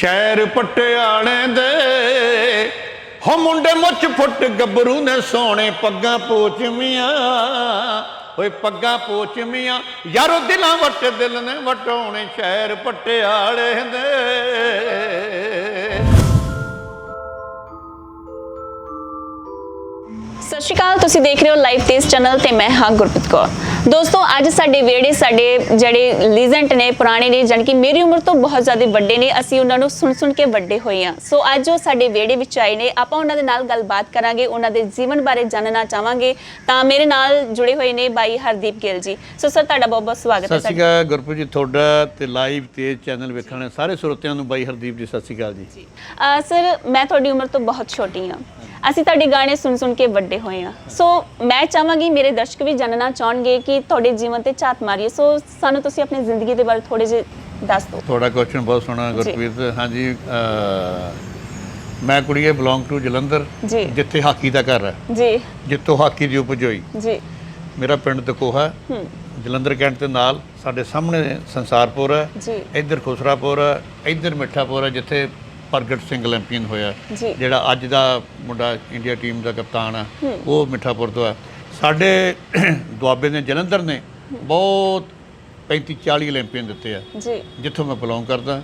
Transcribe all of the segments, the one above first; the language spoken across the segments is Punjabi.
ਸ਼ਹਿਰ ਪਟਿਆਲੇ ਦੇ। ਹੋ ਮੁੰਡੇ ਮੁੱਛ ਫੁੱਟ ਗੱਭਰੂ ਨੇ ਸੋਹਣੇ ਪੱਗਾਂ ਪੋਚਮੀਆਂ ਓਏ ਪੱਗਾਂ ਪੋਚਮੀਆਂ ਯਾਰੋ ਦਿਲਾਂ ਵੱਟ ਦਿਲ ਨੇ ਵਟਾਉਣੇ ਸ਼ਹਿਰ ਪਟਿਆਲੇ ਦੇ। ਸਤਿ ਸ਼੍ਰੀ ਅਕਾਲ ਤੁਸੀਂ ਦੇਖ ਰਹੇ ਹੋ ਲਾਈਵ ਤੇਜ਼ ਚੈਨਲ ਤੇ ਮੈਂ ਹਾਂ ਗੁਰਪ੍ਰੀਤ ਕੌਰ। ਦੋਸਤੋ ਅੱਜ ਸਾਡੇ ਵਿਹੜੇ ਸਾਡੇ ਜਿਹੜੇ ਲੀਜੈਂਟ ਨੇ ਪੁਰਾਣੇ ਨੇ ਜਾਣੀ ਕਿ ਮੇਰੀ ਉਮਰ ਤੋਂ ਬਹੁਤ ਜ਼ਿਆਦਾ ਵੱਡੇ ਨੇ ਅਸੀਂ ਉਹਨਾਂ ਨੂੰ ਸੁਣ ਸੁਣ ਕੇ ਵੱਡੇ ਹੋਏ ਹਾਂ। ਸੋ ਅੱਜ ਉਹ ਸਾਡੇ ਵਿਹੜੇ ਵਿੱਚ ਆਏ ਨੇ ਆਪਾਂ ਉਹਨਾਂ ਦੇ ਨਾਲ ਗੱਲਬਾਤ ਕਰਾਂਗੇ ਉਹਨਾਂ ਦੇ ਜੀਵਨ ਬਾਰੇ ਜਾਣਨਾ ਚਾਹਾਂਗੇ। ਤਾਂ ਮੇਰੇ ਨਾਲ ਜੁੜੇ ਹੋਏ ਨੇ ਬਾਈ ਹਰਦੀਪ ਗਿੱਲ ਜੀ। ਸੋ ਸਰ ਤੁਹਾਡਾ ਬਹੁਤ ਬਹੁਤ ਸਵਾਗਤ ਹੈ ਸਤਿ ਸ਼੍ਰੀ ਅਕਾਲ ਗੁਰਪ੍ਰੀਤ ਜੀ ਤੁਹਾਡਾ ਤੇ ਲਾਈਵ ਤੇ ਚੈਨਲ ਵੇਖਣ ਸਾਰੇ ਸਰੋਤਿਆਂ ਨੂੰ ਬਾਈ ਹਰਦੀਪ ਜੀ ਸਤਿ ਸ਼੍ਰੀ ਅਕਾਲ ਜੀ। ਸਰ ਮੈਂ ਤੁਹਾਡੀ ਉਮਰ ਤੋਂ ਬਹੁਤ ਛੋਟੀ ਹਾਂ। ਅਸੀਂ ਤੁਹਾਡੇ ਗਾਣੇ ਸੁਣ ਸੁਣ ਕੇ ਵੱਡੇ ਹੋਏ ਹਾਂ। ਸੋ ਮੈਂ ਚਾਹਾਂਗੀ ਮੇਰੇ ਦਰਸ਼ਕ ਵੀ ਜਾਣਨਾ ਚਾਹਣਗੇ ਕਿ ਤੁਹਾਡੇ ਜੀਵਨ ਤੇ ਝਾਤ ਮਾਰੀਏ। ਸੋ ਸਾਨੂੰ ਤੁਸੀਂ ਆਪਣੀ ਜ਼ਿੰਦਗੀ ਦੇ ਬਾਰੇ ਥੋੜੇ ਜਿਹਾ ਦੱਸ ਦਿਓ। ਤੁਹਾਡਾ ਕੁਐਸਚਨ ਬਹੁਤ ਸੋਹਣਾ ਗੁਰਪ੍ਰੀਤ। ਹਾਂਜੀ ਮੈਂ ਕੁੜੀਏ ਬਿਲੋਂਗ ਟੂ ਜਲੰਧਰ ਜਿੱਥੇ ਹਾਕੀ ਦਾ ਘਰ ਹੈ। ਜੀ। ਜਿੱਥੋਂ ਹਾਕੀ ਦੀ ਉਪਜ ਹੋਈ ਜੀ। ਮੇਰਾ ਪਿੰਡ ਦਕੋਹਾ ਹੂੰ। ਜਲੰਧਰ ਕੈਂਟ ਦੇ ਨਾਲ ਸਾਡੇ ਸਾਹਮਣੇ ਸੰਸਾਰਪੁਰ ਹੈ। ਜੀ। ਇੱਧਰ ਖੁਸਰਾਪੁਰ ਹੈ। ਇੱਧਰ ਮਿੱਠਾਪੁਰ ਹੈ ਜਿੱਥੇ ਪ੍ਰਗਟ ਸਿੰਘ 올림픽ਨ ਹੋਇਆ ਜਿਹੜਾ ਅੱਜ ਦਾ ਮੁੰਡਾ ਇੰਡੀਆ ਟੀਮ ਦਾ ਕਪਤਾਨ ਆ ਉਹ ਮਿੱਠਾਪੁਰ ਤੋਂ ਆ। ਸਾਡੇ ਦੁਆਬੇ ਨੇ ਜਲੰਧਰ ਨੇ ਬਹੁਤ 35 40 올림픽ਨ ਦਿੱਤੇ ਆ। ਜੀ। ਜਿੱਥੋਂ ਮੈਂ ਬਿਲੋਂਗ ਕਰਦਾ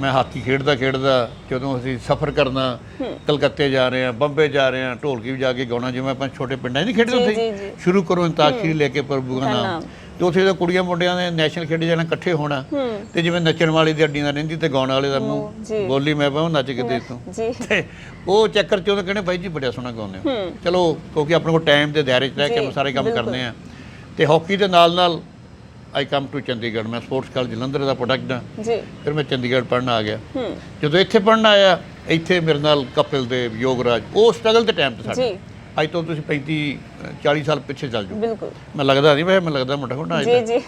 ਮੈਂ ਹਾਕੀ ਖੇਡਦਾ ਖੇਡਦਾ ਜਦੋਂ ਅਸੀਂ ਸਫ਼ਰ ਕਰਨਾ ਕਲਕੱਤੇ ਜਾ ਰਹੇ ਹਾਂ ਬੰਬੇ ਜਾ ਰਹੇ ਹਾਂ ਢੋਲਕੀ ਵੀ ਜਾ ਕੇ ਗਾਉਣਾ ਜਿਵੇਂ ਆਪਾਂ ਛੋਟੇ ਪਿੰਡਾਂ 'ਚ ਨਹੀਂ ਖੇਡਦੇ ਹੁੰਦੇ। ਸੀ। ਸ਼ੁਰੂ ਕਰੋ ਅੰਤਾਕਸ਼ਰੀ ਲੈ ਕੇ ਪ੍ਰਭੂ ਦਾ ਨਾਮ। ਤੇ ਉੱਥੇ ਜਦੋਂ ਕੁੜੀਆਂ ਮੁੰਡਿਆਂ ਨੇ ਨੈਸ਼ਨਲ ਖੇਡੇ ਜਾਣਾ ਇਕੱਠੇ ਹੋਣਾ ਤੇ ਜਿਵੇਂ ਨੱਚਣ ਵਾਲੀ ਦੀ ਅੱਡੀ ਨਾਲ ਰਹਿੰਦੀ ਤੇ ਗਾਉਣ ਵਾਲੇ ਦਾ। ਮੂੰਹ ਬੋਲੀ ਮੈਂ ਪਾਉਂ ਨੱਚ ਕੇ ਦੇ ਤੂੰ ਉਹ ਚੱਕਰ ਚ ਉਹਨੇ ਕਹਿੰਦੇ ਬਾਈ ਜੀ ਬੜਿਆ ਸੋਹਣਾ ਗਾਉਂਦੇ ਹੋ। ਚਲੋ ਕਿਉਂਕਿ ਆਪਣੇ ਕੋਲ ਟਾਈਮ ਦੇ ਦਾਇਰੇ 'ਚ ਰਹਿ ਕੇ ਸਾਰੇ ਕੰਮ। ਕਰਨੇ ਆ। ਤੇ ਹਾਕੀ ਦੇ ਨਾਲ ਨਾਲ ਆਈ ਕਮ ਟੂ ਚੰਡੀਗੜ੍ਹ ਮੈਂ ਸਪੋਰਟਸ ਕਾਲਜ ਜਲੰਧਰ ਦਾ ਪ੍ਰੋਡਕਟ ਹਾਂ। ਜੀ। ਫਿਰ ਮੈਂ ਚੰਡੀਗੜ੍ਹ ਪੜ੍ਹਨ ਆ ਗਿਆ। ਜਦੋਂ ਇੱਥੇ ਪੜ੍ਹਨ ਆਇਆ ਇੱਥੇ ਮੇਰੇ ਨਾਲ ਕਪਿਲ ਦੇਵ ਯੋਗਰਾਜ ਉਹ ਸਟਰਗਲ ਦੇ ਟਾਈਮ ਤੇ ਸਾਡੇ। ਜੀ। ਅੱਜ ਤੋਂ ਤੁਸੀਂ 35 40 ਸਾਲ ਪਿੱਛੇ ਚੱਲ ਜਾਓ। ਬਿਲਕੁਲ। ਮੈਂ ਲੱਗਦਾ ਨਹੀਂ ਵੈਸੇ ਮੈਨੂੰ ਲੱਗਦਾ ਮੁੰਡਾ ਹੁੰਦਾ ਜੀ ਜੀ।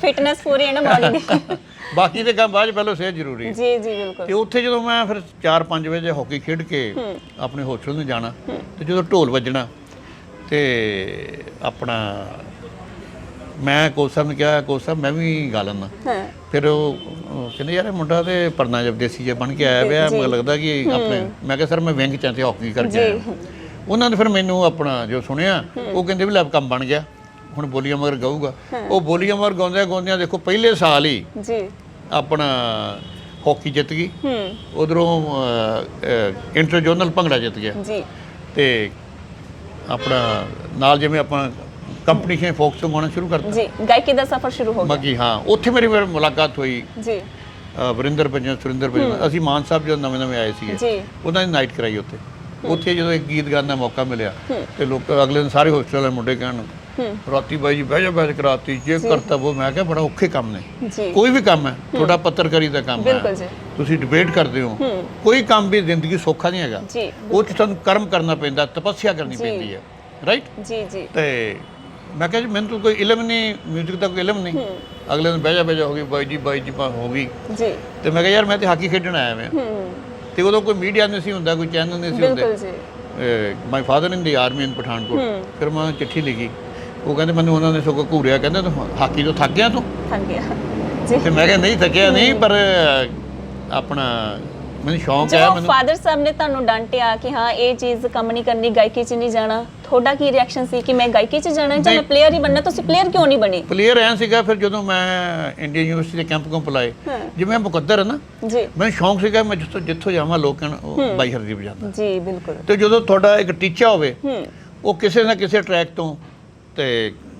ਫਿਟਨੈਸ ਪੂਰੀ ਹੈ ਨਾ ਬਾਡੀ ਦੀ। ਬਾਕੀ ਦੇ ਕੰਮ ਬਾਅਦ ਪਹਿਲਾਂ ਸਿਹਤ ਜ਼ਰੂਰੀ ਹੈ। ਜੀ ਜੀ ਬਿਲਕੁਲ। ਤੇ ਉੱਥੇ ਜਦੋਂ ਮੈਂ ਫਿਰ 4-5 ਵਜੇ ਹਾਕੀ ਖੇਡ ਕੇ ਆਪਣੇ ਹੋਸਟਲ ਨੂੰ ਜਾਣਾ ਤੇ ਜਦੋਂ ਢੋਲ ਵੱਜਣਾ ਤੇ ਆਪਣਾ ਮੈਂ ਕੋਚ ਸਾਹਿਬ ਨੂੰ ਕਿਹਾ ਕੋਚ ਸਾਹਿਬ ਮੈਂ ਵੀ ਗਾ ਹਾਂ। ਫਿਰ ਉਹ ਕਹਿੰਦੇ ਯਾਰ ਇਹ ਮੁੰਡਾ ਤੇ ਪਰਨਾ ਜਬ ਦੇਸੀ ਜਿਹਾ ਬਣ ਕੇ ਆਇਆ ਪਿਆ ਮੈਨੂੰ ਲੱਗਦਾ ਕਿ ਆਪਣੇ ਮੈਂ ਕਿਹਾ ਸਰ ਮੈਂ ਵਿੰਗ ਚ ਤੇ ਹਾਕੀ ਕਰਕੇ ਆਇਆ ਉਹਨਾਂ ਨੇ ਫਿਰ ਮੈਨੂੰ ਆਪਣਾ ਜੋ ਸੁਣਿਆ ਉਹ ਕਹਿੰਦੇ ਵੀ ਲੈ ਕੰਮ ਬਣ ਗਿਆ। ਹੁਣ ਬੋਲੀਆਂ ਮਗਰ ਗਾਊਗਾ। ਉਹ ਬੋਲੀਆਂ ਮਗਰ ਗਾਉਂਦਿਆਂ ਗਾਉਂਦਿਆਂ ਦੇਖੋ ਪਹਿਲੇ ਸਾਲ ਹੀ ਜੀ। ਆਪਣਾ ਹਾਕੀ ਜਿੱਤ ਗਈ। ਹੂੰ। ਉਧਰੋਂ ਇੰਟਰ ਜੋਨਲ ਭੰਗੜਾ ਜਿੱਤ ਗਿਆ। ਜੀ। ਤੇ ਆਪਣਾ ਨਾਲ ਜਿਵੇਂ ਆਪਾਂ ਕੰਪੀਟੀਸ਼ਨ ਫੋਕਸ ਗਾਉਣਾ ਸ਼ੁਰੂ ਕਰਤਾ। ਜੀ। ਗਾਇਕੀ ਦਾ ਸਫ਼ਰ ਸ਼ੁਰੂ ਹੋ ਗਿਆ। ਬਾਕੀ ਹਾਂ ਉੱਥੇ ਮੇਰੀ ਫਿਰ ਮੁਲਾਕਾਤ ਹੋਈ। ਜੀ। ਵਰਿੰਦਰ ਪੰਜਨ ਸੁਰਿੰਦਰ ਪੰਜਨ ਅਸੀਂ ਮਾਨ ਸਾਹਿਬ ਜਦੋਂ ਨਵੇਂ ਨਵੇਂ ਆਏ ਸੀਗੇ ਜੀ। ਉਹਨਾਂ ਦੀ ਨਾਈਟ ਕਰਾਈ ਉੱਥੇ। ਉੱਥੇ ਜਦੋਂ ਇੱਕ ਗੀਤ ਗਾਉਣ ਦਾ ਮੌਕਾ ਮਿਲਿਆ ਤੇ ਲੋਕ ਅਗਲੇ ਦਿਨ ਸਾਰੇ ਹੋਸਟਲ ਵਾਲੇ ਮੁੰਡੇ ਕਹਿਣ ਰਾਤੀ ਬਾਈ ਜੀ ਬਹਿ ਜਾ ਬਹਿ ਕਰਾਤੀ ਜੇ ਕਰਤਾ ਉਹ ਮੈਂ ਕਿਹਾ ਬੜਾ ਔਖੇ ਕੰਮ ਨੇ। ਕੋਈ ਵੀ ਕੰਮ ਹੈ ਤੁਹਾਡਾ ਪੱਤਰਕਾਰੀ ਦਾ ਕੰਮ ਹੈ। ਤੁਸੀਂ ਡਿਬੇਟ ਕਰਦੇ ਹੋ। ਕੋਈ ਕੰਮ ਵੀ ਜ਼ਿੰਦਗੀ ਸੌਖਾ ਨਹੀਂ ਹੈਗਾ। ਉਹ 'ਚ ਤੁਹਾਨੂੰ ਕਰਮ ਕਰਨਾ ਪੈਂਦਾ ਤਪੱਸਿਆ ਕਰਨੀ ਪੈਂਦੀ ਹੈ। ਰਾਈਟ ਜੀ ਜੀ। ਤੇ ਮੈਂ ਕਿਹਾ ਜੀ ਮੈਨੂੰ ਤਾਂ ਕੋਈ ਇਲਮ ਨਹੀਂ 뮤직 ਦਾ ਕੋਈ ਇਲਮ ਨਹੀਂ। ਅਗਲੇ ਦਿਨ ਬਹਿ ਜਾ ਬਹਿ ਜਾ ਹੋ ਗਈ ਬਾਈ ਜੀ ਬਾਈ ਜੀ ਪਾ ਹੋ ਗਈ। ਜੀ। ਤੇ ਮੈਂ ਕਿਹਾ ਯਾਰ ਮੈਂ ਤੇ ਹਾਕੀ ਖੇਡਣ ਆਇਆ ਮੈਂ ਤੇ ਉਦੋਂ ਕੋਈ ਮੀਡੀਆ ਨਹੀਂ ਸੀ ਹੁੰਦਾ ਕੋਈ ਚੈਨਲ ਨਹੀਂ ਸੀ ਹੁੰਦੇ। ਬਿਲਕੁਲ ਜੀ। My father in the army in Pathankot. ਫਿਰ ਮੈਂ ਚਿੱਠੀ ਲਿਖੀ। ਉਹ ਕਹਿੰਦੇ ਮੈਨੂੰ ਉਹਨਾਂ ਨੇ ਸਗੋਂ ਘੂਰਿਆ। ਕਹਿੰਦੇ ਤੂੰ ਹਾਕੀ ਤੋਂ ਥੱਕ ਗਿਆ ਤੂੰ? ਥੱਕ ਗਿਆ। ਜੀ। ਤੇ ਮੈਂ ਕਿਹਾ ਨਹੀਂ ਥੱਕਿਆ ਨਹੀਂ ਪਰ ਆਪਣਾ ਮੈਨੂੰ ਸ਼ੌਂਕ ਹੈ ਜਦੋਂ ਮੈਨੂੰ ਫਾਦਰ ਸਾਹਿਬ ਨੇ ਤੁਹਾਨੂੰ ਡਾਂਟਿਆ ਕਿ ਹਾਂ ਇਹ ਚੀਜ਼ ਕੰਮ ਨਹੀਂ ਕਰਨੀ ਗਾਇਕੀ 'ਚ ਨਹੀਂ ਜਾਣਾ ਤੁਹਾਡਾ ਕੀ ਰਿਐਕਸ਼ਨ ਸੀ ਕਿ ਮੈਂ ਗਾਇਕੀ 'ਚ ਜਾਣਾ ਜਾਂ ਮੈਂ ਪਲੇਅਰ ਹੀ ਬਣਨਾ ਤੁਸੀਂ ਪਲੇਅਰ ਕਿਉਂ ਨਹੀਂ ਬਣੇ? ਪਲੇਅਰ ਐਂ ਸੀਗਾ ਫਿਰ ਜਦੋਂ ਮੈਂ ਇੰਡੀਅਨ ਯੂਨੀਵਰਸਿਟੀ ਦੇ ਕੈਂਪ ਕੰਪ ਲਾਏ ਹਾਂ। ਜਿਵੇਂ ਮੁਕੱਦਰ ਹੈ ਨਾ ਜੀ। ਮੈਨੂੰ ਸ਼ੌਂਕ ਸੀਗਾ ਮੈਂ ਜਿੱਥੋਂ ਜਿੱਥੋਂ ਜਾਵਾਂ ਲੋਕ ਕਹਿਣ ਉਹ ਬਾਈ ਹਰਦੀਪ ਜਾਂਦਾ। ਜੀ ਬਿਲਕੁਲ। ਤੇ ਜਦੋਂ ਤੁਹਾਡਾ ਇੱਕ ਟੀਚਾ ਹੋਵੇ ਉਹ ਕਿਸੇ ਨਾ ਕਿਸੇ ਟਰੈਕ ਤੋਂ ਤੇ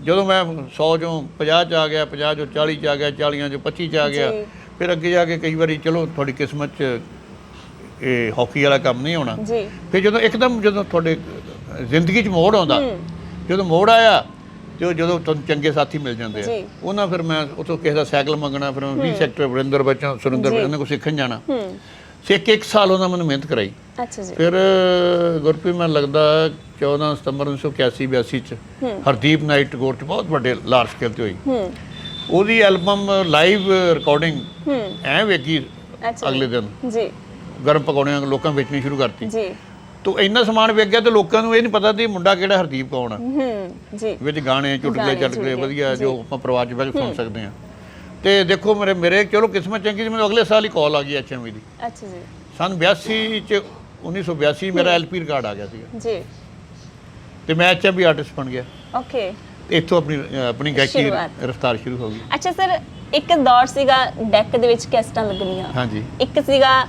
ਜਦੋਂ ਮੈਂ 100 ਚੋਂ 50 ਚ ਆ ਗਿਆ 50 ਚੋਂ 40 ਚ ਆ ਗਿਆ 40 ਚੋਂ 25 ਚ ਆ ਗਿਆ। ਫਿਰ ਅੱਗੇ ਜਾ ਕੇ ਕਈ ਵਾਰੀ ਚਲੋ ਤੁਹਾਡੀ ਕਿਸਮਤ ਚ ਇਹ ਹਾਕੀ ਵਾਲਾ ਕੰਮ ਨਹੀਂ ਹੋਣਾ ਜੀ। ਫਿਰ ਜਦੋਂ ਇੱਕਦਮ ਜਦੋਂ ਤੁਹਾਡੇ ਜ਼ਿੰਦਗੀ 'ਚ ਮੋੜ ਆਉਂਦਾ ਜਦੋਂ ਮੋੜ ਆਇਆ ਤੇ ਜਦੋਂ ਤੁਹਾਨੂੰ ਚੰਗੇ ਸਾਥੀ ਮਿਲ ਜਾਂਦੇ ਆ। ਉਹਨਾਂ ਫਿਰ ਮੈਂ ਉਥੋਂ ਕਿਸੇ ਦਾ ਸਾਈਕਲ ਮੰਗਣਾ ਫਿਰ ਮੈਂ 20 ਸੈਕਟਰ ਵਰਿੰਦਰ ਬੱਚਾ ਸੁਰਿੰਦਰ ਬੱਚਾ ਕੋਲ ਸਿੱਖਣ ਜਾਣਾ। ਸਿੱਖ ਕੇ ਇੱਕ ਸਾਲ ਉਹਨਾਂ ਮੈਨੂੰ ਮਿਹਨਤ ਕਰਾਈ। ਅੱਛਾ ਜੀ। ਫਿਰ ਗੁਰਪ੍ਰੀਤ ਮੈਨੂੰ ਲੱਗਦਾ 14 ਸਤੰਬਰ 1981 82 ਚ ਹਰਦੀਪ ਨਾਈਟ ਗੋਰ ਚ ਬਹੁਤ ਵੱਡੇ ਲਾਰਜ ਸਕੇਲ ਤੇ ਹੋਈ। ਉਹਦੀ ਐਲਬਮ ਲਾਈਵ ਰਿਕਾਰਡਿੰਗ ਐ ਵੇਖੀ ਅਗਲੇ ਦਿਨ। ਜੀ। ਗਰਮ ਪਕੌੜਿਆਂ ਲੋਕਾਂ ਵੇਚਣੀ ਸ਼ੁਰੂ ਕਰਤੀ। ਜੀ। ਤੋ ਇੰਨਾ ਸਮਾਨ ਵੇਚ ਗਿਆ ਤੇ ਲੋਕਾਂ ਨੂੰ ਇਹ ਨਹੀਂ ਪਤਾ ਸੀ ਮੁੰਡਾ ਕਿਹੜਾ ਹਰਦੀਪ ਕੌਣ ਆ। ਹੂੰ ਜੀ। ਵਿੱਚ ਗਾਣੇ ਚੁਟਕਲੇ ਚਟਕਲੇ ਵਧੀਆ ਜੋ। ਆਪਾਂ ਪਰਿਵਾਰ ਚ ਬਹਿ ਕੇ ਸੁਣ ਸਕਦੇ ਆ ਤੇ ਦੇਖੋ ਮੇਰੇ ਮੇਰੇ ਚਲੋ ਕਿਸਮਤ ਚੰਗੀ ਸੀ ਮੈਨੂੰ ਅਗਲੇ ਸਾਲ ਹੀ ਕਾਲ ਆ ਗਈ ਐਚਐਮਵੀ ਦੀ। ਅੱਛਾ ਜੀ। ਸਨ 82 ਚ 1982 ਮੇਰਾ ਐਲਪੀ ਰਿਕਾਰਡ ਆ ਗਿਆ ਸੀਗਾ। ਜੀ। ਤੇ ਮੈਂ ਐਚਐਮਵੀ ਆਰਟਿਸਟ ਬਣ ਗਿਆ। ਓਕੇ। ਤੇ ਇੱਥੋਂ ਆਪਣੀ ਆਪਣੀ ਗਾਇਕੀ ਸ਼ੁਰੂਆਤ। ਰਫਤਾਰ ਸ਼ੁਰੂ ਹੋ ਗਈ। ਅੱਛਾ ਸਰ ਇੱਕ ਦੌਰ ਸੀਗਾ ਡੈਕ ਦੇ ਵਿੱਚ ਕੈਸਟਾਂ ਲੱਗਣੀਆਂ? ਹਾਂਜੀ। ਇੱਕ ਸੀਗਾ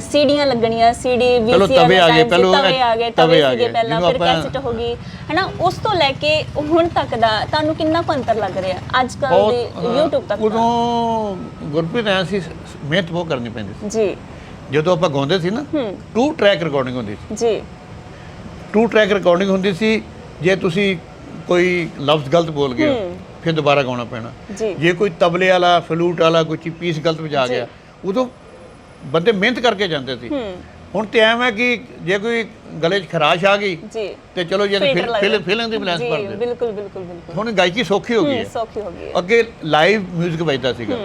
ਸੀਡੀਆਂ ਲੱਗਣੀਆਂ ਸੀਡੀ ਚਲੋ ਵੀਸੀਆਰ ਤਵੇ ਆ ਗਏ, ਪਹਿਲੋਂ ਤਵੇ ਆ ਗਏ ਤਵੇ ਆ ਗਏ, ਪਹਿਲਾਂ ਜਿਹਨੂੰ ਫਿਰ ਆਪਾਂ- ਕੈਸਟ ਹੋ ਗਈ। ਹੈਨਾ ਉਸ ਤੋਂ ਲੈ ਕੇ ਹੁਣ ਤੱਕ ਦਾ ਤੁਹਾਨੂੰ ਕਿੰਨਾ ਕੁ ਅੰਤਰ ਲੱਗ ਰਿਹਾ? ਅੱਜ ਕੱਲ ਬਹੁਤ ਦੀ ਅ, YouTube ਤੱਕ ਦਾ। ਉਦੋਂ ਗੁਰਪ੍ਰੀਤ ਐ ਸੀ ਮਿਹਨਤ ਬਹੁਤ ਕਰਨੀ ਪੈਂਦੀ ਸੀ। ਜੀ। ਜਦੋਂ ਆਪਾਂ ਗਾਉਂਦੇ ਸੀ ਨਾ ਹੂੰ। ਟੂ ਟਰੈਕ ਰਿਕਾਰਡਿੰਗ ਹੁੰਦੀ ਸੀ। ਜੀ। ਟੂ ਟਰੈਕ ਰਿਕਾਰਡਿੰਗ ਹੁੰਦੀ ਸੀ ਜੇ ਤੁਸੀਂ ਕੋਈ ਲਫ਼ਜ਼ ਗਲਤ ਬੋਲ ਗਏ ਹੋ, ਫਿਰ ਦੁਬਾਰਾ ਗਾਉਣਾ ਪੈਣਾ। ਜੀ। ਜੇ ਕੋਈ ਤਬਲੇ ਵਾਲਾ ਫਲੂਟ ਵਾਲਾ ਕੋਈ ਚੀ- ਪੀਸ ਗਲਤ ਵਜਾ ਗਿਆ ਉਦੋਂ ਬੰਦੇ ਮਿਹਨਤ ਕਰਕੇ ਜਾਂਦੇ ਸੀ ਹੂੰ ਹੁਣ ਤੇ ਐਵੇਂ ਕਿ ਜੇ ਕੋਈ ਗਲੇ 'ਚ ਖਰਾਸ਼ ਆ ਗਈ ਜੀ ਤੇ ਚਲੋ ਜੇ Filter ਲੱਗ ਫਿਲਮ ਜਾਂਦਾ। ਫਿਲਮ ਦੀ ਬਲੈਂਸ ਜੀ ਭਰਦੇ ਬਿਲਕੁਲ ਬਿਲਕੁਲ ਬਿਲਕੁਲ ਹੁਣ ਗਾਇਕੀ ਸੌਖੀ ਹੋ ਗਈ ਹੂੰ ਹੈ ਸੌਖੀ ਹੋ ਗਈ ਹੈ ਅੱਗੇ ਲਾਈਵ 뮤직 ਵੱਜਦਾ ਸੀਗਾ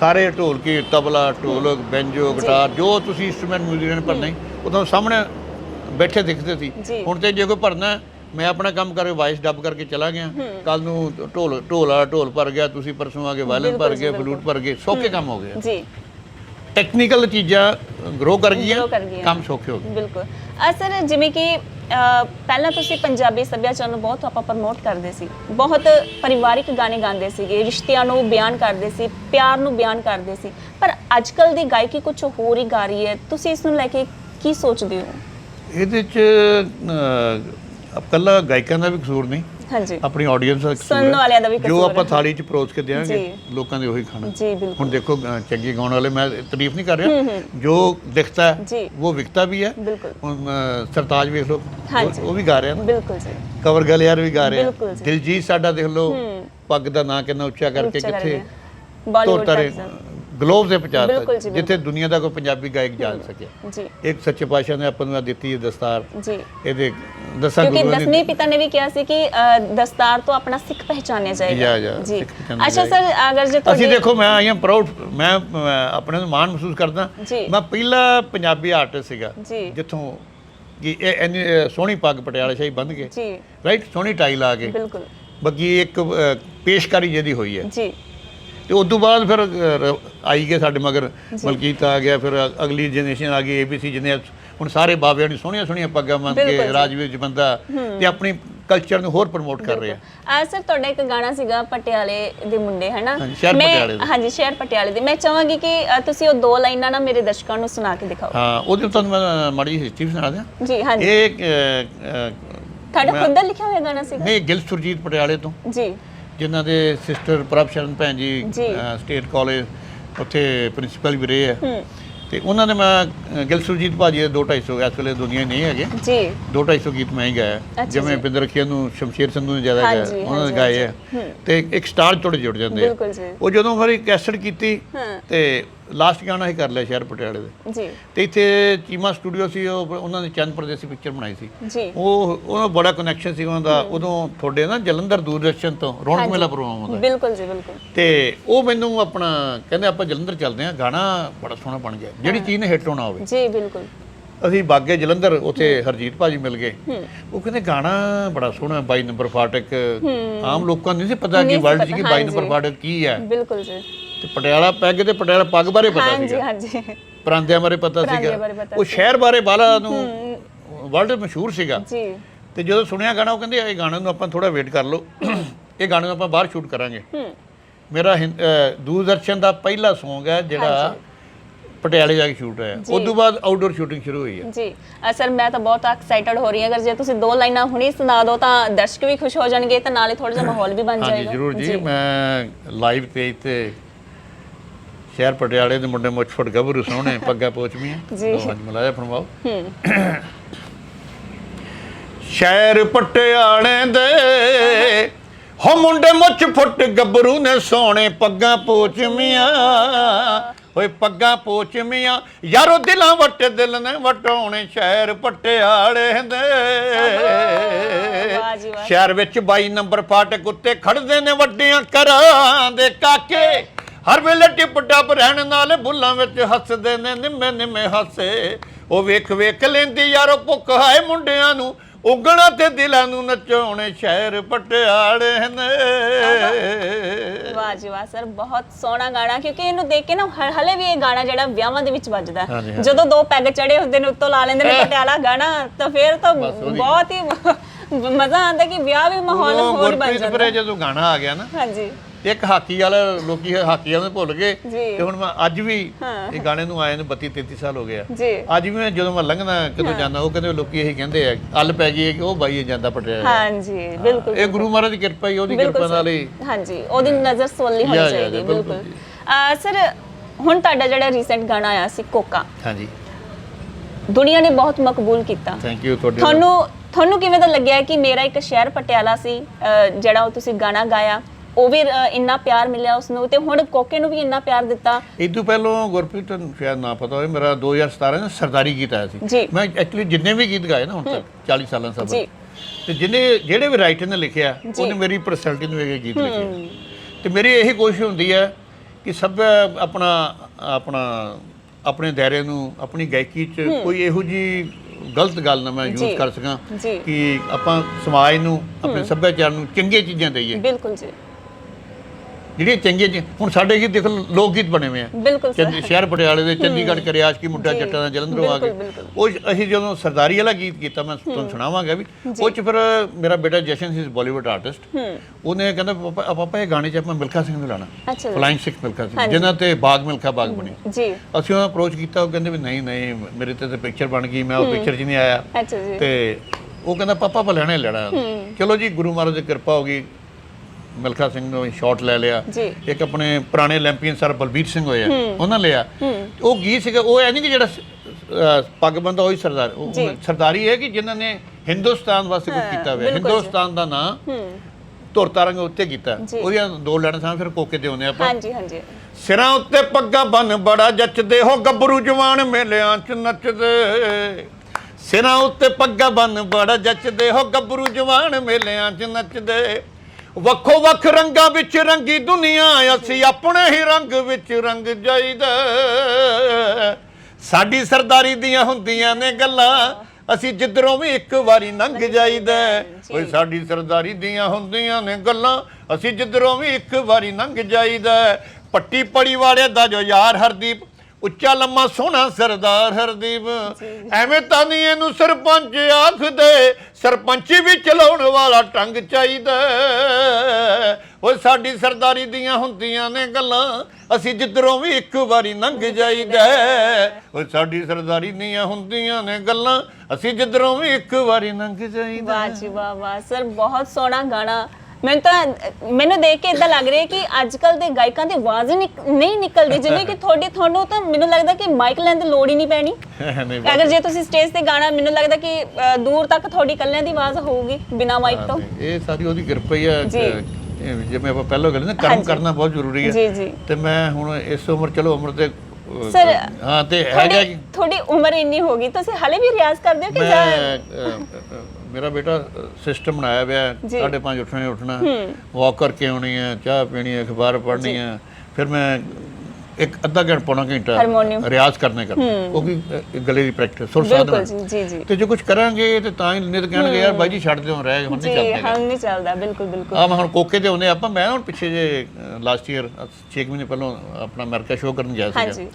ਸਾਰੇ ਢੋਲਕੀ ਤਬਲਾ ਢੋਲਕ ਬੈਂਜੋ ਗਿਟਾਰ ਜੋ ਤੁਸੀਂ ਇਨਸਟਰੂਮੈਂਟ 뮤직 ਨੇ ਭਰਨਾ ਹੀ ਉਦੋਂ ਸਾਹਮਣੇ ਬੈਠੇ ਦਿਖਦੇ ਸੀ ਜੀ। ਹੁਣ ਤੇ ਜੇ ਕੋਈ ਭਰਨਾ ਹੈ, ਮੈਂ ਆਪਣਾ ਕੰਮ ਕਰਕੇ ਵਾਇਸ ਡੱਬ ਕਰਕੇ ਚਲਾ ਗਿਆ ਕੱਲ ਨੂੰ ਢੋਲ ਢੋਲਾ ਢੋਲ ਭਰ ਗਿਆ ਤੁਸੀਂ ਪਰਸੋਂ ਆ ਕੇ ਵਾਇਲਨ ਭਰ ਗਏ ਫਲੂਟ ਭਰ ਗਏ ਸੌਖੇ ਕੰਮ ਹੋ ਗਏ ਜੀ ਟੈਕਨੀਕਲ ਚੀਜ਼ਾਂ ਗਰੋ ਕਰ ਗਈਆਂ Grow ਕਰ ਗਈਆਂ। ਕੰਮ ਸੌਖੇ ਹੋ ਗਏ। ਬਿਲਕੁਲ। ਅ, ਸਰ ਜਿਵੇਂ ਕਿ ਪਹਿਲਾਂ ਤੁਸੀਂ ਪੰਜਾਬੀ ਸੱਭਿਆਚਾਰ ਨੂੰ ਬਹੁਤ ਆਪਾਂ ਪ੍ਰਮੋਟ ਕਰਦੇ ਸੀ। ਬਹੁਤ ਪਰਿਵਾਰਿਕ ਗਾਣੇ ਗਾਉਂਦੇ ਸੀਗੇ ਰਿਸ਼ਤਿਆਂ ਨੂੰ ਬਿਆਨ ਕਰਦੇ ਸੀ ਪਿਆਰ ਨੂੰ ਬਿਆਨ ਕਰਦੇ ਸੀ। ਪਰ ਅੱਜ ਕੱਲ ਦੀ ਗਾਇਕੀ ਕੁਝ ਹੋਰ ਹੀ ਗਾ ਰਹੀ ਹੈ। ਤੁਸੀਂ ਇਸ ਨੂੰ ਲੈ ਕੇ ਕੀ ਸੋਚਦੇ ਹੋ? ਇਹਦੇ ਚ ਅਹ, ਕੱਲਾ ਗਾਇਕਾਂ ਦਾ ਵੀ ਕਸੂਰ ਨਹੀਂ। ਹਾਂਜੀ। ਆਪਣੀ ਆਡੀਅנס ਦਾ ਕਸੂਰ ਸੁਣਨ ਹੈ। ਵਾਲਿਆਂ ਦਾ ਵੀ ਜੋ ਕਸੂਰ ਆਪਾਂ ਹੈ। ਥਾਲੀ ਚ ਪਰੋਸ ਕੇ ਦੇਵਾਂਗੇ ਜੀ। ਲੋਕਾਂ ਦੇ ਉਹੀ ਖਾਣਾ। ਜੀ ਬਿਲਕੁਲ। ਹੁਣ ਦੇਖੋ ਚੰਗੇ ਗਾਉਣ ਵਾਲੇ ਮੈਂ ਤਾਰੀਫ ਨਹੀਂ ਕਰ ਰਿਹਾ। ਜੋ ਹੈ ਜੀ। ਉਹ ਵਿਕਤਾ ਵੀ ਹੈ। ਬਿਲਕੁਲ। ਹੁਣ ਸਰਤਾਜ ਵੇਖ ਲਓ ਉਹ- ਹਾਂਜੀ। ਉਹ ਵੀ ਗਾ ਰਿਹਾ ਨਾ। ਬਿਲਕੁਲ ਜੀ। ਕਵਰ ਗਲ ਯਾਰ ਵੀ ਗਾ ਰਿਹਾ। ਬਿਲਕੁਲ ਜੀ। ਦਿਲਜੀਤ ਸਾਡਾ ਦੇਖ ਲਓ ਪੱਗ ਦਾ ਨਾਂ ਕਿੰਨਾ ਉੱਚਾ ਕਰਕੇ ਉੱਚਾ ਕਿੱਥੇ ਬਾਲੀਵੁੱਡ ਤੋਰਤਾਰੇ ਗਲੋਬ ਦੇ ਪਹੁੰਚਾਤਾ ਜੀ, ਜਿੱਥੇ ਦੁਨੀਆ ਦਾ ਕੋਈ ਪੰਜਾਬੀ ਗਾਇਕ ਜਾਣ ਸਕਿਆ ਜੀ। ਇੱਕ ਸੱਚੇ ਪਾਤਸ਼ਾਹ ਨੇ ਆਪਾਂ ਨੂੰ ਦਿੱਤੀ ਹੈ ਦਸਤਾਰ। ਜੀ। ਇਹਦੇ ਦਸਾਂ ਕਿਉਂਕਿ ਗੁਰੂਆਂ ਦਸਵੇਂ ਪਿਤਾ ਨੇ ਵੀ ਕਿਹਾ ਸੀ ਕਿ ਦਸਤਾਰ ਤੋਂ ਆਪਣਾ ਸਿੱਖ ਪਹਿਚਾਨਿਆ ਜਾਏਗਾ। ਜਾ, ਜਾ, ਜੀ ਅੱਛਾ ਸਰ ਅਗਰ ਜੇ ਅਸੀਂ ਤੁਹਾਡੀ ਦੇਖੋ ਮੈਂ ਆਈ ਐਮ ਪ੍ਰਾਊਡ ਮੈਂ ਆਪਣੇ ਨੂੰ ਮਾਣ ਮਹਿਸੂਸ ਕਰਦਾ। ਜੀ। ਮੈਂ ਪਹਿਲਾ ਪੰਜਾਬੀ ਆਰਟਿਸਟ ਸੀਗਾ ਜੀ। ਜਿੱਥੋਂ ਕਿ ਇਹ ਇੰਨੀ ਸੋਹਣੀ ਪੱਗ ਪਟਿਆਲਾ ਸ਼ਾਹੀ ਬੰਨ ਕੇ ਜੀ। ਰਾਈਟ ਸੋਹਣੀ ਟਾਈ ਲਾ ਕੇ। ਬਿਲਕੁਲ। ਬਾਕੀ ਇੱਕ ਪੇਸ਼ਕਾਰੀ ਜਿਹਦੀ ਹੋਈ ਹੈ। ਜੀ। ਤੇ ਉਸ ਤੋਂ ਬਾਅਦ ਫਿਰ ਆਈ ਗਏ ਸਾਡੇ ਮਗਰ ਮਲਕੀਤ ਆ ਗਿਆ ਫਿਰ ਅਗਲੀ ਜਨਰੇਸ਼ਨ ਆ ਗਈ ਏਬੀਸੀ ਜਿਹਨੇ ਹੁਣ ਸਾਰੇ ਬਾਬਿਆਂ ਨੂੰ ਸੋਹਣੀਆਂ ਸੋਹਣੀਆਂ ਪੱਗਾਂ ਮੰਨ ਕੇ। ਰਾਜਵੀਰ ਬੰਦਾ ਤੇ ਆਪਣੀ ਕਲਚਰ ਨੂੰ ਹੋਰ ਪ੍ਰਮੋਟ ਕਰ ਰਿਹਾ। ਆ ਸਰ ਤੁਹਾਡਾ ਇੱਕ ਗਾਣਾ ਸੀਗਾ ਪਟਿਆਲੇ ਦੇ ਮੁੰਡੇ ਹੈਨਾ? ਮੈਂ- ਦੇ। ਹਾਂਜੀ ਸ਼ਹਿਰ ਪਟਿਆਲੇ ਦੇ। ਮੈਂ ਚਾਹਾਂਗੀ ਕਿ ਤੁਸੀਂ ਉਹ ਦੋ ਲਾਈਨਾਂ ਨਾ ਮੇਰੇ ਦਰਸ਼ਕਾਂ ਨੂੰ ਸੁਣਾ ਕੇ ਦਿਖਾਓ। ਹਾਂ ਉਹਦੇ ਤੁਹਾਨੂੰ ਮੈਂ ਮਾੜੀ ਹਿਸਟਰੀ ਸੁਣਾ ਦਿਆਂ। ਜੀ ਹਾਂਜੀ। ਇਹ ਤੁਹਾਡਾ ਖੁਦ ਦਾ ਲਿਖਿਆ ਹੋਇਆ ਗਾਣਾ ਸੀਗਾ? ਨਹੀਂ ਗਿਲ ਸੁਰਜੀਤ ਪਟਿਆਲੇ ਤੋਂ। ਜੀ। ਜਿਨ੍ਹਾਂ ਦੇ ਸਿਸਟਰ ਪ੍ਰਭ ਸ਼ਰਨ ਭੈਣ ਜੀ। ਸਟੇਟ ਕਾਲਜ ਉੱਥੇ ਪ੍ਰਿੰਸੀਪਲ ਵੀ ਰਹੇ ਆ। ਤੇ ਉਹਨਾਂ ਨੇ ਮੈਂ ਗਿਲ ਸੁਰਜੀਤ ਭਾਜੀ ਦੇ 2-250 ਇਸ ਵੇਲੇ ਦੁਨੀਆ ਨਹੀਂ ਹੈਗੇ। ਜੀ। 2-250 ਗੀਤ ਮੈਂ ਹੀ ਗਾਇਆ। ਜਿਵੇਂ। ਪਿੰਦਰ ਰਖੀਆ ਨੂੰ ਸ਼ਮਸ਼ੀਰ ਸੰਧੂ ਨੇ ਜ਼ਿਆਦਾ ਗਾਇਆ ਉਹਨਾਂ ਨੇ ਗਾਏ ਆ। ਤੇ ਇੱਕ ਸਟਾਰ ਜੁੜ ਜੁੜ ਜਾਂਦੇ ਆ। ਉਹ ਜਦੋਂ ਫਿਰ ਕੈਸਟ ਕੀਤੀ ਤੇ ਲਾਸਟ ਗਾਣਾ ਹੀ ਕਰ ਲਿਆ ਸ਼ਹਿਰ ਪਟਿਆਲੇ ਦੇ। ਜੀ। ਤੇ ਇੱਥੇ ਚੀਮਾ ਸਟੂਡੀਓ ਸੀ ਉਹ ਉਹਨਾਂ ਨੇ ਚੰਦ ਪ੍ਰਦੇਸੀ ਪਿਕਚਰ ਬਣਾਈ ਸੀ। ਜੀ। ਉਹ ਉਹਨਾਂ ਬੜਾ ਕਨੈਕਸ਼ਨ ਸੀ ਉਹਨਾਂ ਦਾ। ਉਦੋਂ ਤੁਹਾਡੇ ਨਾ ਜਲੰਧਰ ਦੂਰਦਰਸ਼ਨ ਤੋਂ ਰੌਣਕ ਮੇਲਾ ਪ੍ਰੋਗਰਾਮ ਹੁੰਦਾ। ਬਿਲਕੁਲ ਜੀ ਬਿਲਕੁਲ। ਤੇ ਉਹ ਮੈਨੂੰ ਆਪਣਾ ਕਹਿੰਦੇ ਆਪਾਂ ਜਲੰਧਰ ਚੱਲਦੇ ਆ ਗਾਣਾ ਬੜਾ ਸੋਹਣਾ ਬਣ ਗਿਆ। ਜਿਹੜੀ ਚੀਜ਼ ਨੇ ਹਿੱਟ ਹੋਣਾ ਹੋਵੇ। ਜੀ ਬਿਲਕੁਲ। ਅਸੀਂ ਬਾਗੇ ਜਲੰਧਰ ਉੱਥੇ ਹਰਜੀਤ ਭਾਜੀ ਮਿਲ ਗਏ। ਉਹ ਕਹਿੰਦੇ ਗਾਣਾ ਬੜਾ ਸੋਹਣਾ 22 ਨੰਬਰ ਫਾਟਕ। ਆਮ ਲੋਕਾਂ ਨੂੰ ਨਹੀਂ ਸੀ ਪਤਾ ਕਿ ਵਰਲਡ 'ਚ ਕਿ 22 ਨੰਬਰ। ਫਾਟਕ ਕੀ ਹੈ। ਬਿਲਕੁਲ ਜੀ। ਤੇ ਪਟਿਆਲਾ ਪੈਗ ਤੇ ਪਟਿਆਲਾ ਪੱਗ ਬਾਰੇ ਪਤਾ ਹਾਂਜੀ ਸੀਗਾ। ਹਾਂਜੀ। ਪਰਾਂਦਿਆਂ ਬਾਰੇ ਪਤਾ ਬਾਰੇ ਸੀਗਾ। ਪਤਾ ਉਹ ਸ਼ਹਿਰ ਬਾਰੇ ਬਾਲਾ ਨੂੰ ਵਰਲਡ ਮਸ਼ਹੂਰ ਸੀਗਾ। ਜੀ। ਤੇ ਜਦੋਂ ਸੁਣਿਆ ਗਾਣਾ ਉਹ ਕਹਿੰਦੇ ਇਹ ਗਾਣੇ ਨੂੰ ਆਪਾਂ ਥੋੜਾ ਵੇਟ ਕਰ ਲਓ। ਇਹ ਗਾਣੇ ਨੂੰ ਆਪਾਂ ਬਾਹਰ ਸ਼ੂਟ ਕਰਾਂਗੇ। ਹੂੰ। ਮੇਰਾ ਅਹ ਦੂਰਦਰਸ਼ਨ ਦਾ ਪਹਿਲਾ Song ਹੈ ਜਿਹੜਾ ਪਟਿਆਲੇ ਜਾ ਕੇ ਸ਼ੂਟ ਹੋਇਆ। ਉਸ ਤੋਂ ਬਾਅਦ ਆਊਟਡੋਰ ਸ਼ੂਟਿੰਗ ਸ਼ੁਰੂ ਹੋਈ ਹੈ। ਜੀ। ਅ, ਸਰ ਮੈਂ ਤਾਂ ਬਹੁਤ ਐਕਸਾਈਟਡ ਹੋ ਰਹੀ ਹਾਂ। ਅਗਰ ਜੇ ਤੁਸੀਂ ਦੋ ਲਾਈਨਾਂ ਹੁਣੀ ਸੁਣਾ ਦਿਓ ਤਾਂ ਦਰਸ਼ਕ ਵੀ ਖੁਸ਼ ਹੋ ਜਾਣਗੇ ਤੇ ਨਾਲੇ ਥੋੜਾ ਜਿਹਾ ਮਾਹੌਲ ਵੀ ਬਣ ਹਾਂਜੀ ਜਾਏਗਾ। ਜਰੂਰ ਜੀ। ਮੈਂ ਲਾਈਵ ਪੇਜ ਤੇ ਸ਼ਹਿਰ ਪਟਿਆਲੇ ਦੇ ਮੁੰਡੇ ਮੁੱਛ ਫਟ ਗੱਭਰੂ ਸੋਹਣੇ ਪੱਗਾਂ ਜੀ। ਉਹ ਅੱਜ ਮਲਾਇਆ ਫਰਮਾਓ। ਸ਼ਹਿਰ ਪਟਿਆਲੇ ਦੇ ਹੋ ਮੁੰਡੇ ਮੁੱਛ ਫੁੱਟ ਗੱਭਰੂ ਨੇ ਸੋਹਣੇ ਪੱਗਾਂ ਪੋਚਮੀਆਂ ਓਏ ਪੱਗਾਂ ਪੋਚਮੀਆਂ ਯਾਰੋ ਦਿਲਾਂ ਵਟ ਦਿਲ ਨੇ ਵਟਾਉਣੇ ਸ਼ਹਿਰ ਪਟਿਆਲੇ ਦੇ। ਸ਼ਹਿਰ ਵਿੱਚ 22 ਨੰਬਰ ਫਾਟਕ ਉੱਤੇ ਖੜਦੇ ਨੇ ਵੱਡੀਆਂ ਘਰਾਂ ਦੇ ਕਾਕੇ। ਹਰ ਵੇਲੇ ਟਿਪ ਟਪ ਰਹਿਣ ਨਾਲ ਬੁੱਲਾਂ ਵਿੱਚ ਹੱਸਦੇ ਨੇ ਨਿੰਮੇ ਨਿੰਮੇ ਹਾਸੇ। ਉਹ ਵੇਖ ਵੇਖ ਲੈਂਦੀ ਯਾਰੋ ਭੁੱਖ ਹਾਏ ਮੁੰਡਿਆਂ ਨੂੰ। ਉਗਣਾ ਤੇ ਦਿਲਾਂ ਨੂੰ ਨਚਾਉਣੇ ਸ਼ਹਿਰ ਪਟਿਆਲੇ ਨੇ। ਵਾਹ ਜੀ ਵਾਹ ਸਰ ਬਹੁਤ ਸੋਹਣਾ ਗਾਣਾ ਕਿਉਂਕਿ ਇਹਨੂੰ ਦੇਖ ਕੇ ਨਾ ਹ- ਹਲੇ ਵੀ ਇਹ ਗਾਣਾ ਜਿਹੜਾ ਵਿਆਹਾਂ ਦੇ ਵਿੱਚ ਵੱਜਦਾ। ਹੈ। ਹਾਂਜੀ, ਹਾਂਜੀ। ਜਦੋਂ ਦੋ ਪੈਗ ਚੜੇ ਹੁੰਦੇ ਨੇ ਉੱਤੋਂ ਲਾ ਲੈਂਦੇ ਨੇ ਪਟਿਆਲਾ ਗਾਣਾ ਤਾਂ ਫਿਰ ਤਾਂ ਬਸ ਉਹਦੀ- ਬਹੁਤ ਹੀ ਮਜ਼ਾ ਆਉਂਦਾ ਕਿ ਵਿਆਹ ਵੀ ਮਾਹੌਲ ਹੋਰ ਬਣ ਗੁਰਪ੍ਰੀਤ ਜਾਂਦਾ। ਜਦੋਂ ਗਾਣਾ ਆ ਗਿਆ ਨਾ। ਹਾਂਜੀ। ਇੱਕ ਹਾਕੀ ਵਾਲਾ ਲੋਕੀ ਹਾਕੀ ਵਾਲੇ ਭੁੱਲ ਗਏ। ਤੇ ਹੁਣ ਮੈਂ ਅੱਜ ਵੀ। ਇਹ ਗਾਣੇ ਨੂੰ ਆਏ ਨੂੰ 32 33 ਸਾਲ ਹੋ ਗਏ ਆ। ਜੀ। ਅੱਜ ਵੀ ਮੈਂ ਜਦੋਂ ਮੈਂ ਲੰਘਦਾ ਕਿਤੇ ਜਾਂਦਾ ਉਹ ਕਹਿੰਦੇ ਲੋਕੀ ਇਹੀ ਕਹਿੰਦੇ ਆ ਅੱਲ ਪੈ ਗਈ ਹੈ ਕਿ ਉਹ ਬਾਈ ਜਾਂਦਾ ਪਟਿਆਲਾ ਹਾਂਜੀ ਬਿਲਕੁਲ ਇਹ ਗੁਰੂ ਮਹਾਰਾਜ ਦੀ ਕਿਰਪਾ ਹੀ ਉਹਦੀ ਕਿਰਪਾ। ਨਾਲ ਹੀ। ਹਾਂਜੀ ਉਹਦੀ ਨਜ਼ਰ ਸੋਲੀ ਹੋਣੀ ਚਾਹੀਦੀ ਬਿਲਕੁਲ ਸਰ ਹੁਣ ਤੁਹਾਡਾ ਜਿਹੜਾ ਰੀਸੈਂਟ ਗਾਣਾ ਆਇਆ ਸੀ ਕੋਕਾ। ਹਾਂਜੀ। ਦੁਨੀਆ ਨੇ ਬਹੁਤ ਮਕਬੂਲ ਕੀਤਾ। ਥੈਂਕ ਯੂ ਤੁਹਾਡੇ ਤੁਹਾਨੂੰ ਤੁਹਾਨੂੰ ਕਿਵੇਂ ਦਾ ਲੱਗਿਆ ਕਿ ਮੇਰਾ ਇੱਕ ਸ਼ਹਿਰ ਪਟਿਆਲਾ ਸੀ ਜਿਹੜਾ ਉਹ ਤੁਸੀਂ ਗਾਣਾ ਗਾਇਆ? ਉਹ ਵੀ ਇੰਨਾ ਪਿਆਰ ਮਿਲਿਆ ਉਸ ਨੂੰ ਤੇ ਹੁਣ ਕੋਕੇ ਨੂੰ ਵੀ ਇੰਨਾ ਪਿਆਰ ਦਿੱਤਾ। ਇਹ ਤੋਂ ਪਹਿਲਾਂ ਗੁਰਪ੍ਰੀਤ ਨੂੰ ਸ਼ਾਇਦ ਨਾ ਪਤਾ ਹੋਵੇ ਮੇਰਾ 2017 ਵਿੱਚ ਸਰਦਾਰੀ ਗੀਤ ਆਇਆ ਸੀ। ਮੈਂ ਐਕਚੁਅਲੀ ਜਿੰਨੇ ਵੀ ਗੀਤ ਗਾਏ ਨਾ ਹੁਣ ਤੱਕ 40 ਸਾਲਾਂ ਸਭ ਜੀ। ਤੇ ਜਿੰਨੇ ਜਿਹੜੇ ਵੀ ਰਾਈਟਰ ਨੇ ਲਿਖਿਆ ਉਹਨੇ ਮੇਰੀ ਪਰਸਨੈਲਿਟੀ ਨੂੰ ਇਹ ਗੀਤ ਲਿਖੇ। ਤੇ ਮੇਰੀ ਇਹੀ ਕੋਸ਼ਿਸ਼ ਹੁੰਦੀ ਹੈ ਕਿ ਸਭ ਆਪਣਾ ਆਪਣਾ ਆਪਣੇ ਦਾਇਰੇ ਨੂੰ ਆਪਣੀ ਗਾਇਕੀ 'ਚ ਕੋਈ ਇਹੋ ਜੀ ਗਲਤ ਗੱਲ ਨਾ ਮੈਂ ਜੀ। ਯੂਜ਼ ਕਰ ਸਕਾਂ ਜੀ। ਕਿ ਆਪਾਂ ਸਮਾਜ ਨੂੰ ਆਪਣੇ ਸੱਭਿਆਚਾਰ ਨੂੰ ਚੰਗੀਆਂ ਚੀਜ਼ਾਂ ਦਈਏ। ਬਿਲਕੁਲ ਜੀ। ਜਿਹੜੀਆਂ ਚੰਗੀਆਂ ਚੀਜ਼ਾਂ ਹੁਣ ਸਾਡੇ ਗੀਤ ਦੇਖੋ ਲੋਕ ਗੀਤ ਬਣੇ ਹੋਏ ਆ। ਬਿਲਕੁਲ ਸਰ। ਸ਼ਹਿਰ ਪਟਿਆਲੇ ਦੇ ਚੰਡੀਗੜ੍ਹ ਕੇ ਰਿਆਜ਼ ਕੀ ਮੁੰਡਾ ਜੱਟਾਂ ਦਾ ਜਲੰਧਰੋਂ ਆ ਕੇ। ਉਹ ਅਸੀਂ ਜਦੋਂ ਸਰਦਾਰੀ ਵਾਲਾ ਗੀਤ ਕੀਤਾ ਮੈਂ ਤੁਹਾਨੂੰ ਸੁਣਾਵਾਂਗਾ ਵੀ। ਉਹ ਚ ਫਿਰ ਮੇਰਾ ਬੇਟਾ ਜਸ਼ਨ ਸੀ ਬਾਲੀਵੁੱਡ ਆਰਟਿਸਟ ਉਹਨੇ ਕਹਿੰਦਾ ਪਾਪਾ ਪਾਪਾ ਇਹ ਗਾਣੇ ਚ ਆਪਾਂ ਮਿਲਖਾ ਸਿੰਘ ਨੂੰ ਲਾਣਾ। ਜੀ। ਫਲਾਈਂਗ ਸਿੱਖ ਮਿਲਖਾ ਸਿੰਘ। ਜਿਨ੍ਹਾਂ ਤੇ ਬਾਗ ਮਿਲਖਾ ਬਾਗ ਬਣੀ। ਜੀ। ਅਸੀਂ ਉਹਨਾਂ ਅਪਰੋਚ ਕੀਤਾ ਉਹ ਕਹਿੰਦੇ ਵੀ ਨਹੀਂ ਨਹੀਂ ਮੇਰੇ ਤੇ ਤਾਂ ਪਿਕਚਰ ਬਣ ਗਈ ਮੈਂ ਉਹ ਪਿਕਚਰ 'ਚ ਨਹੀਂ ਆਇਆ। ਅੱਛਾ ਜੀ। ਤੇ ਉਹ ਕਹਿੰਦਾ ਪਾਪਾ ਲੈਣਾ ਲੈਣਾ। ਚਲੋ ਜੀ ਗੁਰੂ ਮਹਾਰਾਜ ਦੀ ਕਿਰਪਾ ਹੋ ਗਈ। ਮਿਲਖਾ ਸਿੰਘ ਨੂੰ ਸ਼ਾਟ ਲੈ ਲਿਆ। ਇੱਕ ਆਪਣੇ ਪੁਰਾਣੇ 올림픽ੀਅਨ ਸਰ ਬਲਬੀਰ ਸਿੰਘ ਹੋਏ ਉਹਨਾਂ ਲਿਆ। ਉਹ ਗੀਤ ਸੀਗਾ ਉਹ ਐ ਨਹੀਂ ਕਿ ਜਿਹੜਾ ਪੱਗ ਬੰਦਾ ਉਹੀ ਸਰਦਾਰ ਸਰਦਾਰੀ ਹੈ ਕਿ ਜਿਨ੍ਹਾਂ ਨੇ ਹਿੰਦੁਸਤਾਨ ਵਾਸਤੇ ਕੁਝ ਕੀਤਾ ਹੋਇਆ। ਹਿੰਦੁਸਤਾਨ ਦਾ ਨਾਮ ਧੁਰ ਤਰੰਗ ਉੱਤੇ ਕੀਤਾ। ਉਹਦੀਆਂ ਦੋ ਲੈਣਾ ਸਾਂ ਫਿਰ ਕੋਕੇ ਤੇ ਆਉਂਦੇ ਆਪਾਂ। ਹਾਂਜੀ ਹਾਂਜੀ। ਸਿਰਾਂ ਉੱਤੇ ਪੱਗਾ ਬੰਨ ਬੜਾ ਜੱਚਦੇ ਹੋ ਗੱਭਰੂ ਜਵਾਨ ਮੇਲਿਆਂ 'ਚ ਨੱਚਦੇ। ਸਿਰਾਂ ਉੱਤੇ ਪੱਗਾ ਬੰਨ ਬੜਾ ਜੱਚਦੇ ਹੋ ਗੱਭਰੂ ਜਵਾਨ ਮੇਲਿਆਂ 'ਚ ਨੱਚਦੇ। ਵੱਖੋ ਵੱਖ ਰੰਗਾਂ ਵਿੱਚ ਰੰਗੀ ਦੁਨੀਆ ਅਸੀਂ ਆਪਣੇ ਹੀ ਰੰਗ ਵਿੱਚ ਰੰਗ ਜਾਈਦਾ। ਸਾਡੀ ਸਰਦਾਰੀ ਦੀਆਂ ਹੁੰਦੀਆਂ ਨੇ ਗੱਲਾਂ ਅਸੀਂ ਜਿੱਧਰੋਂ ਵੀ ਇੱਕ ਵਾਰੀ ਲੰਘ ਜਾਈਦਾ। ਓਏ ਸਾਡੀ ਸਰਦਾਰੀ ਦੀਆਂ ਹੁੰਦੀਆਂ ਨੇ ਗੱਲਾਂ ਅਸੀਂ ਜਿੱਧਰੋਂ ਵੀ ਇੱਕ ਵਾਰੀ ਲੰਘ ਜਾਈਦਾ। ਪੱਟੀ ਪੜੀ ਵਾਲੇ ਦਾ ਜੋ ਯਾਰ ਹਰਦੀਪ ਉੱਚਾ ਲੰਮਾ ਸੋਹਣਾ ਸਰਦਾਰ ਹਰਦੀਪ। ਐਵੇਂ ਤਾਂ ਨਹੀਂ ਇਹਨੂੰ ਸਰਪੰਚ ਆਖਦੇ। ਸਰਪੰਚੀ ਵੀ ਚਲਾਉਣ ਵਾਲਾ ਟੰਗ ਚਾਹੀਦਾ ਓਏ ਸਾਡੀ ਸਰਦਾਰੀ ਦੀਆਂ ਹੁੰਦੀਆਂ ਨੇ ਗੱਲਾਂ, ਅਸੀਂ ਜਿੱਧਰੋਂ ਵੀ ਇੱਕ ਵਾਰੀ ਲੰਘ ਜਾਈਦਾ ਓਏ ਸਾਡੀ ਸਰਦਾਰੀ ਦੀਆਂ ਹੁੰਦੀਆਂ ਨੇ ਗੱਲਾਂ, ਅਸੀਂ ਜਿੱਧਰੋਂ ਵੀ ਇੱਕ ਵਾਰੀ ਲੰਘ ਜਾਈਦਾ ਵਾਹ ਜੀ ਵਾਹ ਵਾਹ, ਸਰ ਬਹੁਤ ਸੋਹਣਾ ਗਾਣਾ ਮੈਨੂੰ ਤਾਂ ਮੈਨੂੰ ਦੇਖ ਕੇ ਇਦਾਂ ਲੱਗ ਰਿਹਾ ਕਿ ਅੱਜ ਕੱਲ ਦੇ ਗਾਇਕਾਂ ਦੀ ਆਵਾਜ਼ ਹੀ ਨਿਕ- ਨਹੀਂ ਨਿਕਲਦੀ ਜਿਵੇਂ ਕਿ ਤੁਹਾਡੇ ਤੁਹਾਨੂੰ ਤਾਂ ਮੈਨੂੰ ਲੱਗਦਾ ਕਿ ਮਾਈਕ ਲੈਣ ਦੀ ਲੋੜ ਹੀ ਨਹੀਂ ਪੈਣੀ। ਨਹੀਂ ਅਗਰ ਜੇ ਤੁਸੀਂ ਸਟੇਜ ਤੇ ਗਾਣਾ ਮੈਨੂੰ ਲੱਗਦਾ ਕਿ ਅ, ਦੂਰ ਤੱਕ ਤੁਹਾਡੀ ਇਕੱਲਿਆਂ ਦੀ ਆਵਾਜ਼ ਹੋਊਗੀ ਬਿਨਾ ਮਾਈਕ ਤੋਂ। ਇਹ ਸਾਰੀ ਉਹਦੀ ਕਿਰਪਾ ਹੀ ਆ ਜੀ। ਜਿਵੇਂ ਆਪਾਂ ਪਹਿਲਾਂ ਗੱਲ ਨਾ ਕਰਮ ਕਰਨਾ ਬਹੁਤ ਜ਼ਰੂਰੀ ਹੈ ਜੀ ਜੀ। ਤੇ ਮੈਂ ਹੁਣ ਇਸ ਉਮਰ ਚਲੋ ਉਮਰ ਤੇ ਅਹ, Sir, ਹਾਂ ਤੇ ਹੈਗਾ ਤੁਹਾਡੀ ਕਿ ਤੁਹਾਡੀ ਉਮਰ ਇੰਨੀ ਹੋ ਗਈ ਤੁਸੀਂ ਹਲੇ ਵੀ ਰਿਆਜ਼ ਕਰਦੇ ਹੋ ਕਿ ਜਾਂ ਮੇਰਾ ਬੇਟਾ ਸਿਸਟਮ ਬਣਾਇਆ ਹੋਇਆ ਹੈ। ਜੀ। ਸਾਢੇ ਪੰਜ ਉੱਠਣਾ ਹੀ ਉੱਠਣਾ ਵਾਕ ਕਰਕੇ ਆਉਣੀ ਹੈ ਚਾਹ ਪੀਣੀ ਹੈ ਅਖਬਾਰ ਪੜ੍ਹਨੀ ਹੈ। ਫਿਰ ਮੈਂ ਇੱਕ ਅੱਧਾ ਘੰਟਾ ਪੌਣਾ ਘੰਟਾ। ਰਿਆਜ਼ ਕਰਨੇ ਕਰਨਾ ਕਿਉਂਕਿ ਅਹ, ਗਲੇ ਦੀ ਪ੍ਰੈਕਟਿਸ ਸੁਰ ਸਾਧਨਾ। ਜੀ ਜੀ ਜੀ। ਤੇ ਜੇ ਕੁਝ ਕਰਾਂਗੇ ਤੇ ਤਾਂ ਹੀ ਨਹੀਂ ਤਾਂ ਕਹਿਣਗੇ ਯਾਰ ਬਾਈ ਜੀ ਛੱਡ ਦਿਓ ਰਹਿ ਹੁਣ ਨਹੀਂ ਜੀ ਚੱਲਦੇ ਹਮ ਨਹੀਂ ਚੱਲਦਾ ਬਿਲਕੁਲ ਬਿਲਕੁਲ। ਆ ਮੈਂ ਹੁਣ ਕੋਕੇ ਤੇ ਆਉਂਦੇ ਆਪਾਂ ਮੈਂ ਹੁਣ ਪਿੱਛੇ ਜੇ ਲਾਸਟ ਈਅਰ 6 ਮਹੀਨੇ ਪਹਿਲਾਂ ਆਪਣਾ ਅਮਰੀਕਾ ਸ਼ੋਅ ਕਰਨ ਗਿਆ ਸੀਗਾ। ਹਾਂਜੀ।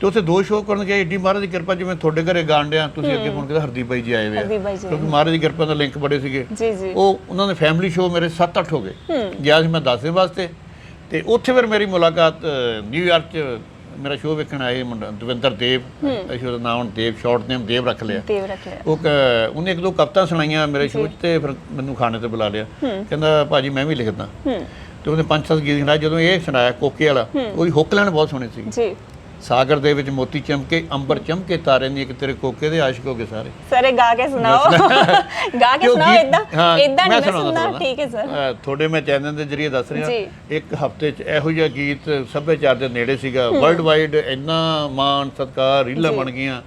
ਤੇ ਉੱਥੇ ਦੋ ਸ਼ੋਅ ਕਰਨ ਗਏ ਏਡੀ ਮਹਾਰਾਜ ਦੀ ਕਿਰਪਾ ਜਿਵੇਂ ਤੁਹਾਡੇ ਘਰੇ ਗਾਂਡਿਆਂ ਤੁਸੀਂ ਅੱਗੇ ਫੋਨ ਕੀਤਾ ਹਰਦੀਪ ਬਾਈ ਜੀ ਆਏ ਹੋਏ ਆ। ਹਰਦੀਪ ਬਾਈ ਜੀ ਕਿਉਂਕਿ ਮਹਾਰਾਜ ਦੀ ਕਿਰਪਾ ਦਾ ਲਿੰਕ ਬੜੇ ਸੀਗੇ। ਜੀ ਜੀ। ਉਹ ਉਹਨਾਂ ਦੇ ਫੈਮਿਲੀ ਸ਼ੋਅ ਮੇਰੇ 7-8 ਹੋ ਗਏ। ਗਿਆ ਸੀ ਮੈਂ 10 ਦੇ ਵਾਸਤੇ। ਤੇ ਉੱਥੇ ਫਿਰ ਮੇਰੀ ਮੁਲਾਕਾਤ ਅ, ਨਿਊਯਾਰਕ 'ਚ ਮੇਰਾ ਸ਼ੋਅ ਵੇਖਣ ਆਏ ਮੁੰਡਾ ਦਵਿੰਦਰ ਦੇਵ। ਅਸੀਂ ਉਹਦਾ ਨਾਮ ਹੁਣ ਦੇਵ ਸ਼ਾਰਟ ਨੇਮ ਦੇਵ ਰੱਖ ਲਿਆ। ਦੇਵ ਰੱਖਿਆ ਉਹ ਕ- ਉਹਨੇ ਇੱਕ ਦੋ ਕਵਿਤਾ ਸੁਣਾਈਆਂ ਮੇਰੇ ਸ਼ੋਅ 'ਚ ਤੇ ਫਿਰ ਮੈਨੂੰ ਖਾਣੇ ਤੇ ਬੁਲਾ ਲਿਆ। ਕਹਿੰਦਾ ਭਾਜੀ ਮੈਂ ਵੀ ਲਿਖਦਾ। ਤੇ ਉਹਨੇ ਪੰਜ ਸੱਤ ਗੀਤ ਸੁਣਾਏ। ਜਦੋਂ ਇਹ ਸੁਣਾਇਆ ਕੋਕੇ ਵਾਲਾ ਉਹਦੀ ਹੁੱਕ ਲਾਈਨ ਬਹੁਤ ਸੋਹਣੀ ਸੀ। ਜੀ। ਸਾਗਰ ਦੇ ਵਿੱਚ ਮੋਤੀ ਚਮਕੇ ਅੰਬਰ ਚਮਕੇ ਤਾਰੇ ਨਹੀਂ ਇੱਕ ਤੇਰੇ ਕੋਕੇ ਦੇ ਆਸ਼ਿਕ ਹੋ ਗਏ ਸਾਰੇ। ਸਰ ਗਾ ਕੇ ਸੁਣਾਓ। ਗਾ ਕੇ ਸੁਣਾਓ ਇਦਾਂ ਇਦਾਂ ਨਹੀਂ ਸੁਣਨਾ। ਠੀਕ ਹੈ ਸਰ। ਤੁਹਾਡੇ ਮੈਂ ਚੈਨਲ ਦੇ ਜਰੀਏ ਦੱਸ ਰਿਹਾ। ਇੱਕ ਹਫ਼ਤੇ 'ਚ ਇਹੋ ਜਿਹਾ ਗੀਤ ਸੱਭਿਆਚਾਰ ਦੇ ਨੇੜੇ ਸੀਗਾ। ਵਰਲਡ ਵਾਈਡ ਇੰਨਾ ਮਾਣ ਸਤਿਕਾਰ ਰੀਲਾਂ ਬਣ ਗਈਆਂ।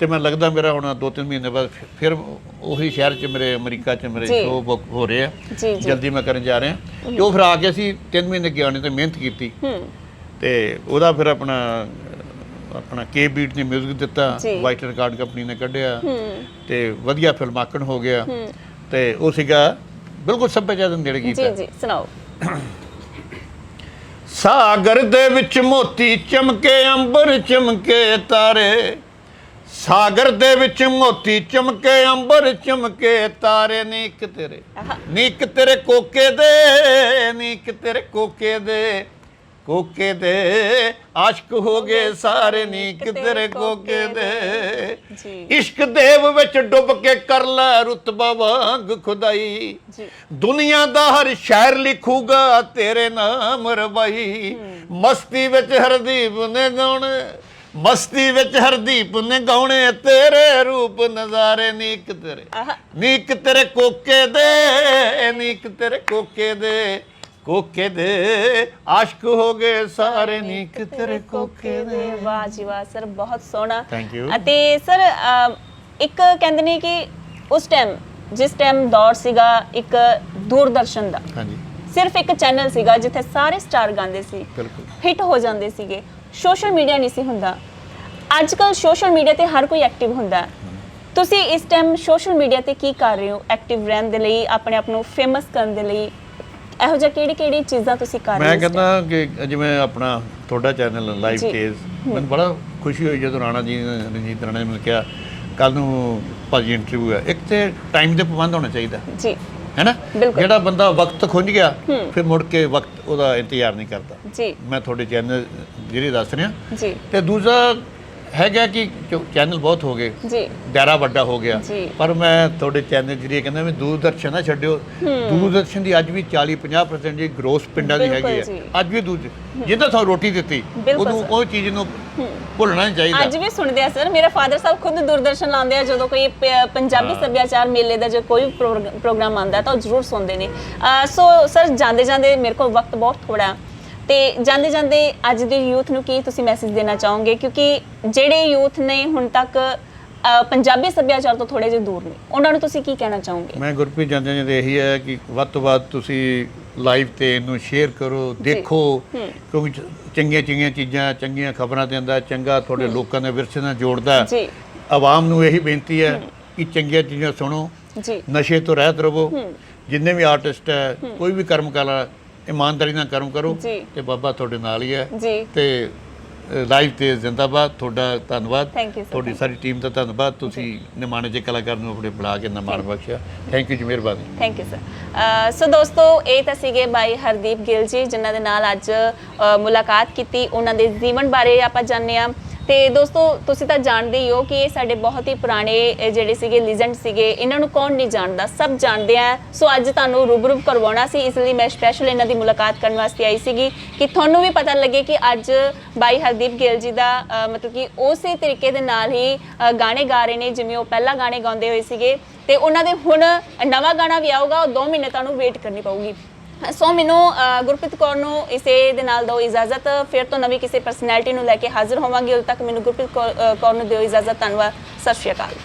ਤੇ ਮੈਂ ਲੱਗਦਾ ਮੇਰਾ ਹੁਣ 2-3 ਮਹੀਨੇ ਬਾਅਦ ਫਿਰ- ਉਹੀ ਸ਼ਹਿਰ 'ਚ ਮੇਰੇ ਅਮਰੀਕਾ 'ਚ ਮੇਰੇ। ਸ਼ੋਅ ਬੁੱਕ ਹੋ ਰਹੇ ਆ। ਜਲਦੀ ਮੈਂ ਕਰਨ ਜਾ ਰਿਹਾ। ਜੋ ਫਿਰ ਆ ਕੇ ਅਸੀਂ 3 ਮਹੀਨੇ ਗਿਆਨੇ ਤੇ ਮਿਹਨਤ ਕੀਤੀ। ਤੇ ਉਹਦਾ ਫਿਰ ਆਪਣਾ ਆਪਣਾ ਕੇ ਬੀਟ ਨੇ 뮤직 ਦਿੱਤਾ। ਵਾਈਟ ਰਿਕਾਰਡ ਕੰਪਨੀ ਨੇ ਕੱਢਿਆ ਤੇ ਵਧੀਆ ਫਿਲਮਾਕਣ ਹੋ ਗਿਆ। ਤੇ ਉਹ ਸੀਗਾ ਬਿਲਕੁਲ ਸੱਭਿਆਚਾਰ ਦੇ ਨੇੜੇ ਗੀਤ ਜੀ ਜੀ ਸੁਣਾਓ। ਸਾਗਰ ਦੇ ਵਿੱਚ ਮੋਤੀ ਚਮਕੇ ਅੰਬਰ ਚਮਕੇ ਤਾਰੇ। ਸਾਗਰ ਦੇ ਵਿੱਚ ਮੋਤੀ ਚਮਕੇ ਅੰਬਰ ਚਮਕੇ ਤਾਰੇ। ਨੀਕ ਤੇਰੇ ਆਹਾ। ਨੀਕ ਤੇਰੇ ਕੋਕੇ ਦੇ ਨੀਕ ਤੇਰੇ ਕੋਕੇ ਦੇ। ਕੋਕੇ ਦੇ ਆਸ਼ਕ ਹੋ ਗਏ ਸਾਰੇ ਨੀਕ ਤੇਰੇ ਕੋਕੇ ਦੇ। ਜੀ। ਇਸ਼ਕ ਦੇਵ ਵਿੱਚ ਡੁੱਬ ਕੇ ਕਰ ਲੈ ਰੁਤਬਾ ਵਾਂਗ ਖੁਦਾਈ। ਜੀ। ਦੁਨੀਆ ਦਾ ਹਰ ਸ਼ਾਇਰ ਲਿਖੂਗਾ ਤੇਰੇ ਨਾਮ ਰਵਾਈ। ਮਸਤੀ ਵਿੱਚ ਹਰਦੀਪ ਨੇ ਗਾਉਣੇ ਮਸਤੀ ਵਿੱਚ ਹਰਦੀਪ ਨੇ ਗਾਉਣੇ ਤੇਰੇ ਰੂਪ ਨਜ਼ਾਰੇ ਨੀਕ ਤੇਰੇ। ਨੀਕ ਤੇਰੇ ਕੋਕੇ ਦੇ ਨੀਕ ਤੇਰੇ ਕੋਕੇ ਦੇ। ਕੋਕੇ ਦੇ ਆਸ਼ਕ ਹੋ ਗਏ ਸਾਰੇ ਨੀਕ ਤੇਰੇ ਕੋਕੇ ਦੇ। ਵਾਹ ਜੀ ਵਾਹ ਸਰ ਬਹੁਤ ਸੋਹਣਾ। Thank you. ਅਤੇ ਸਰ ਇੱਕ ਕਹਿੰਦੇ ਨੇ ਕਿ ਉਸ ਟਾਈਮ ਜਿਸ ਟਾਈਮ ਦੌਰ ਸੀਗਾ ਇੱਕ ਦੂਰਦਰਸ਼ਨ ਦਾ ਹਾਂਜੀ। ਸਿਰਫ ਇੱਕ ਚੈਨਲ ਸੀਗਾ ਜਿੱਥੇ ਸਾਰੇ ਸਟਾਰ ਗਾਉਂਦੇ ਸੀ ਬਿਲਕੁਲ। ਹਿੱਟ ਹੋ ਜਾਂਦੇ ਸੀਗੇ। ਸੋਸ਼ਲ ਮੀਡੀਆ ਨਹੀਂ ਸੀ ਹੁੰਦਾ। ਅੱਜ ਕੱਲ ਸੋਸ਼ਲ ਮੀਡੀਆ ਤੇ ਹਰ ਕੋਈ ਐਕਟਿਵ ਹੁੰਦਾ। ਤੁਸੀਂ ਇਸ ਟਾਈਮ ਸੋਸ਼ਲ ਮੀਡੀਆ ਤੇ ਕੀ ਕਰ ਰਹੇ ਹੋ? ਐਕਟਿਵ ਰਹਿਣ ਦੇ ਲਈ ਆਪਣੇ ਆਪ ਨੂੰ ਫੇਮਸ ਕਰਨ ਦੇ ਲਈ ਇਹੋ ਜਿਹਾ ਕਿਹੜੀ ਕਿਹੜੀ ਚੀਜ਼ਾਂ ਤੁਸੀਂ ਕਰ ਰਹੇ ਹੋ ਮੈਂ ਕਹਿੰਦਾ ਕਿ ਜਿਵੇਂ ਆਪਣਾ ਤੁਹਾਡਾ ਚੈਨਲ ਲਾਈਵ ਜੀ। ਕੇਸ ਮੈਨੂੰ ਬੜਾ ਖੁਸ਼ੀ ਹੋਈ ਜਦੋਂ ਰਾਣਾ ਜੀ ਨੇ ਰਣਜੀਤ ਰਾਣਾ ਨੇ ਮੈਨੂੰ ਕਿਹਾ ਕੱਲ ਨੂੰ ਭਾਜੀ ਇੰਟਰਵਿਊ ਹੈ। ਇੱਕ ਤੇ ਟਾਈਮ ਦੇ ਪਾਬੰਦ ਹੋਣਾ ਚਾਹੀਦਾ? ਜੀ। ਹੈ ਨਾ ਬਿਲਕੁਲ। ਜਿਹੜਾ ਬੰਦਾ ਵਕਤ ਖੁੰਝ ਗਿਆ ਫਿਰ ਮੁੜ ਕੇ ਵਕਤ ਉਹਦਾ ਇੰਤਜ਼ਾਰ ਨਹੀਂ ਕਰਦਾ। ਜੀ। ਮੈਂ ਤੁਹਾਡੇ ਚੈਨਲ ਜਿਹੜੇ ਦੱਸ ਰਿਹਾ। ਜੀ। ਤੇ ਦੂਜਾ ਹੈਗਾ ਕਿ ਚੈਨਲ ਬਹੁਤ ਹੋ ਗਏ। ਜੀ। ਦਾਇਰਾ ਵੱਡਾ ਹੋ ਗਿਆ। ਪਰ ਮੈਂ ਤੁਹਾਡੇ ਚੈਨਲ ਜਿਹੜੀ ਕਹਿੰਦਾ ਮੈਂ ਦੂਰਦਰਸ਼ਨ ਨਾ ਛੱਡਿਓ। ਦੂਰਦਰਸ਼ਨ ਦੀ ਅੱਜ ਵੀ 40 50% ਦੀ ਗਰੋਸ ਪਿੰਡਾਂ ਦੀ ਹੈਗੀ। ਹੈ। ਅੱਜ ਵੀ ਦੂਜ ਜਿੱਦਾਂ ਤੁਹਾਨੂੰ ਰੋਟੀ ਦਿੱਤੀ ਉਹਨੂੰ। ਉਹ ਚੀਜ਼ ਨੂੰ ਭੁੱਲਣਾ ਨਹੀਂ ਚਾਹੀਦਾ। ਅੱਜ ਵੀ ਸੁਣਦੇ ਆ ਸਰ ਮੇਰੇ ਫਾਦਰ ਸਾਹਿਬ ਖੁਦ ਦੂਰਦਰਸ਼ਨ ਲਾਉਂਦੇ ਆ। ਜਦੋਂ ਕੋਈ ਪੰਜਾਬੀ ਸੱਭਿਆਚਾਰ ਮੇਲੇ ਦਾ ਜੇ ਕੋਈ ਪ੍ਰੋਗ- ਪ੍ਰੋਗਰਾਮ ਆਉਂਦਾ ਤਾਂ ਉਹ ਜ਼ਰੂਰ ਸੁਣਦੇ ਨੇ। ਸੋ ਸਰ ਜਾਂਦੇ ਜਾਂਦੇ ਮੇਰੇ ਕੋਲ ਵਕਤ ਬਹੁਤ ਥੋੜਾ ਤੇ ਜਾਂਦੇ ਜਾਂਦੇ ਅੱਜ ਦੀ ਯੂਥ ਨੂੰ ਕੀ ਤੁਸੀਂ ਮੈਸੇਜ ਦੇਣਾ ਚਾਹੋਗੇ? ਕਿਉਂਕਿ ਜਿਹੜੇ ਯੂਥ ਨੇ ਹੁਣ ਤੱਕ ਪੰਜਾਬੀ ਸੱਭਿਆਚਾਰ ਤੋਂ ਥੋੜੇ ਜਿਹਾ ਦੂਰ ਨੇ ਉਹਨਾਂ ਨੂੰ ਤੁਸੀਂ ਕੀ ਕਹਿਣਾ ਚਾਹੋਗੇ? ਮੈਂ ਗੁਰਪ੍ਰੀਤ ਜਾਂਦੇ ਜਾਂਦੇ ਇਹੀ ਹੈ ਕਿ ਵੱਧ ਤੋਂ ਵੱਧ ਤੁਸੀਂ ਲਾਈਵ ਤੇ ਇਹਨੂੰ ਸ਼ੇਅਰ ਕਰੋ ਦੇਖੋ ਕਿਉਂਕਿ ਚ- ਚੰਗੀਆਂ ਚੰਗੀਆਂ ਚੀਜ਼ਾਂ ਚੰਗੀਆਂ ਖਬਰਾਂ ਦਿੰਦਾ ਚੰਗਾ ਤੁਹਾਡੇ ਲੋਕਾਂ ਦੇ ਵਿਰਸੇ ਨਾਲ ਜੋੜਦਾ। ਜੀ। ਆਵਾਮ ਨੂੰ ਇਹੀ ਬੇਨਤੀ ਹੈ ਕਿ ਚੰਗੀਆਂ ਚੀਜ਼ਾਂ ਸੁਣੋ ਜੀ। ਨਸ਼ੇ ਤੋਂ ਰਹਿਤ ਰਹੋ। ਜਿੰਨੇ ਵੀ ਆਰਟਿਸਟ ਹੈ ਕੋਈ ਵੀ ਕਰਮ ਕਲਾ ਇਮਾਨਦਾਰੀ ਨਾਲ ਕਰਮ ਕਰੋ ਜੀ। ਤੇ ਬਾਬਾ ਤੁਹਾਡੇ ਨਾਲ ਹੀ ਹੈ। ਜੀ। ਤੇ ਲਾਈਵ ਤੇ ਜ਼ਿੰਦਾਬਾਦ ਤੁਹਾਡਾ ਧੰਨਵਾਦ। Thank you, sir. ਤੁਹਾਡੀ ਸਾਰੀ ਟੀਮ ਦਾ ਧੰਨਵਾਦ। ਤੁਸੀਂ ਨਿਮਾਣੇ ਜੇ ਕਲਾਕਾਰ ਨੂੰ ਆਪਣੇ ਬੁਲਾ ਕੇ ਨਮਾਨ ਬਖਸ਼ਿਆ। ਥੈਂਕ ਯੂ ਜੀ ਮਿਹਰਬਾਨੀ। ਥੈਂਕ ਯੂ ਸਰ ਸੋ ਦੋਸਤੋ ਇਹ ਤਾਂ ਸੀਗੇ ਬਾਈ ਹਰਦੀਪ ਗਿੱਲ ਜੀ ਜਿਨ੍ਹਾਂ ਦੇ ਨਾਲ ਅੱਜ ਮੁਲਾਕਾਤ ਕੀਤੀ। ਉਹਨਾਂ ਦੇ ਜੀਵਨ ਬਾਰੇ ਆਪਾਂ ਜਾਣਦੇ ਆ ਤੇ ਦੋਸਤੋ, ਤੁਸੀਂ ਤਾਂ ਜਾਣਦੇ ਹੀ ਹੋ ਕਿ ਇਹ ਸਾਡੇ ਬਹੁਤ ਹੀ ਪੁਰਾਣੇ ਜਿਹੜੇ ਸੀਗੇ ਲੀਜੈਂਡ ਸੀਗੇ, ਇਹਨਾਂ ਨੂੰ ਕੌਣ ਨਹੀਂ ਜਾਣਦਾ? ਸਭ ਜਾਣਦੇ ਆ। ਸੋ ਅੱਜ ਤੁਹਾਨੂੰ ਰੂਬਰੂ ਕਰਵਾਉਣਾ ਸੀ, ਇਸ ਲਈ ਮੈਂ ਸਪੈਸ਼ਲ ਇਹਨਾਂ ਦੀ ਮੁਲਾਕਾਤ ਕਰਨ ਵਾਸਤੇ ਆਈ ਸੀਗੀ ਕਿ ਤੁਹਾਨੂੰ ਵੀ ਪਤਾ ਲੱਗੇ ਕਿ ਅੱਜ ਬਾਈ ਹਰਦੀਪ ਗਿੱਲ ਜੀ ਦਾ ਮਤਲਬ ਕਿ ਉਸੇ ਤਰੀਕੇ ਦੇ ਨਾਲ ਹੀ ਗਾਣੇ ਗਾ ਰਹੇ ਨੇ, ਜਿਵੇਂ ਉਹ ਪਹਿਲਾਂ ਗਾਣੇ ਗਾਉਂਦੇ ਹੋਏ ਸੀਗੇ। ਤੇ ਉਹਨਾਂ ਦੇ ਹੁਣ ਨਵਾਂ ਗਾਣਾ ਵੀ ਆਊਗਾ, ਉਹ 2 ਮਹੀਨੇ ਤੁਹਾਨੂੰ ਵੇਟ ਕਰਨੀ ਪਊਗੀ। ਸੋ ਮੈਨੂੰ ਗੁਰਪ੍ਰੀਤ ਕੌਰ ਨੂੰ ਇਸੇ ਦੇ ਨਾਲ ਦਿਓ ਇਜਾਜ਼ਤ, ਫਿਰ ਤੋਂ ਨਵੀਂ ਕਿਸੇ ਪਰਸਨੈਲਿਟੀ ਨੂੰ ਲੈ ਕੇ ਹਾਜ਼ਰ ਹੋਵਾਂਗੀ, ਉਦੋਂ ਤੱਕ ਮੈਨੂੰ ਗੁਰਪ੍ਰੀਤ ਕੌਰ ਨੂੰ ਦਿਓ ਇਜਾਜ਼ਤ। ਧੰਨਵਾਦ। ਸਤਿ ਸ਼੍ਰੀ ਅਕਾਲ।